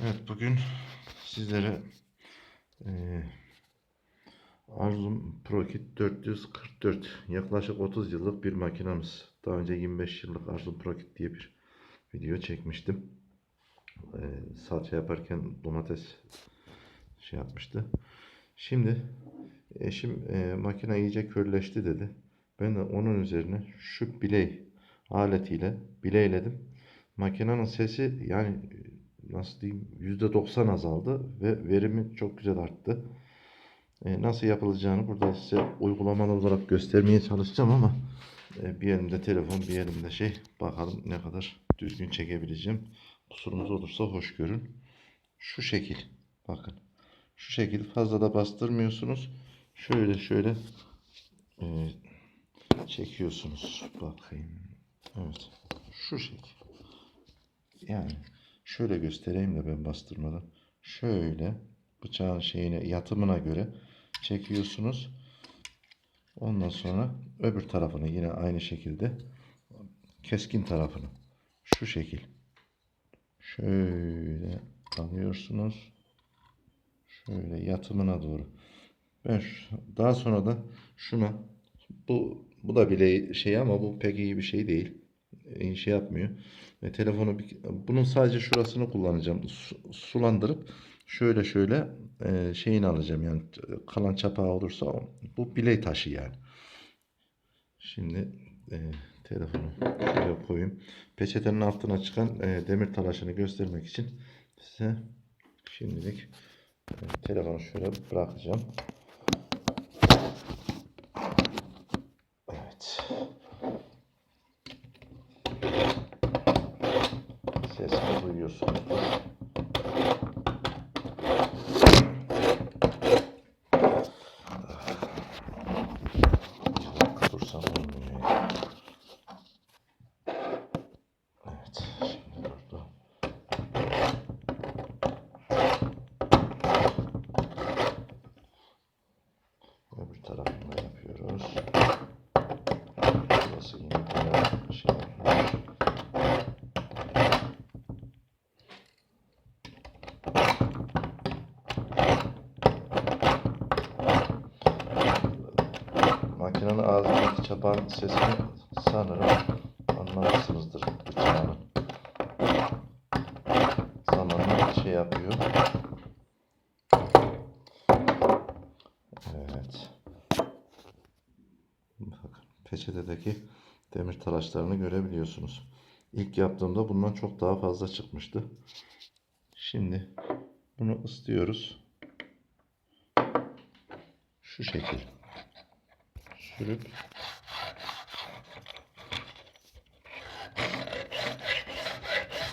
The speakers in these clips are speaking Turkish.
Evet bugün sizlere eee Arzum ProKit 444 yaklaşık 30 yıllık bir makinamız. Daha önce 25 yıllık Arzum ProKit diye bir video çekmiştim. Eee salça yaparken domates şey yapmıştı. Şimdi eşim eee makine iyice körleşti dedi. Ben de onun üzerine şu biley aletiyle bileyledim. Makinenin sesi yani nasıl diyeyim %90 azaldı ve verimi çok güzel arttı. E, nasıl yapılacağını burada size uygulamalı olarak göstermeye çalışacağım ama e, bir elimde telefon bir elimde şey bakalım ne kadar düzgün çekebileceğim. Kusurumuz olursa hoş görün. Şu şekil bakın. Şu şekil fazla da bastırmıyorsunuz. Şöyle şöyle e, çekiyorsunuz. Bakayım. Evet. Şu şekil. Yani şöyle göstereyim de ben bastırmadan. Şöyle bıçağın şeyine yatımına göre çekiyorsunuz. Ondan sonra öbür tarafını yine aynı şekilde keskin tarafını şu şekil şöyle alıyorsunuz. Şöyle yatımına doğru. Ben şu- daha sonra da şuna bu bu da bile şey ama bu pek iyi bir şey değil. İyi şey yapmıyor. Ve telefonu bir, bunun sadece şurasını kullanacağım. Su- sulandırıp şöyle şöyle e, şeyini alacağım yani kalan çapağı olursa. Bu biley taşı yani. Şimdi e, telefonu şöyle koyayım. Peçetenin altına çıkan e, demir talaşını göstermek için size şimdilik e, telefonu şöyle bırakacağım. Evet. Sesini duyuyorsunuz. Dursam olmuyor ya. Evet, şimdi durdu. Öbür tarafını da yapıyoruz. Burası yine böyle şey yapmış. Makinenin ağzındaki çapağın sesini sanırım anlamışsınızdır bıçağını. Zamanla şey yapıyor. Evet. Bakın peçetedeki demir talaşlarını görebiliyorsunuz. İlk yaptığımda bundan çok daha fazla çıkmıştı. Şimdi bunu ıslıyoruz. Şu şekil sürüp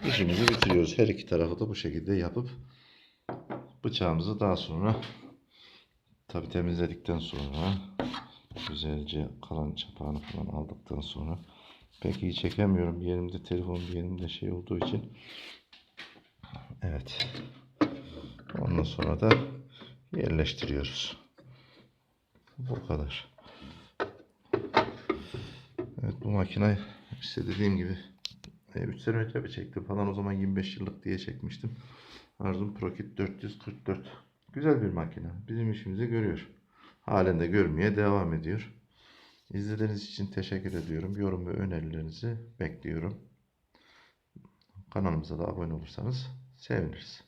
işimizi bitiriyoruz. Her iki tarafı da bu şekilde yapıp bıçağımızı daha sonra tabi temizledikten sonra güzelce kalan çapağını falan aldıktan sonra pek iyi çekemiyorum. Bir elimde telefon bir elimde şey olduğu için evet ondan sonra da yerleştiriyoruz. Bu kadar. Evet bu makine işte dediğim gibi 3 sene önce bir çektim falan o zaman 25 yıllık diye çekmiştim. Arzum ProKit 444. Güzel bir makine. Bizim işimizi görüyor. Halen de görmeye devam ediyor. İzlediğiniz için teşekkür ediyorum. Yorum ve önerilerinizi bekliyorum. Kanalımıza da abone olursanız seviniriz.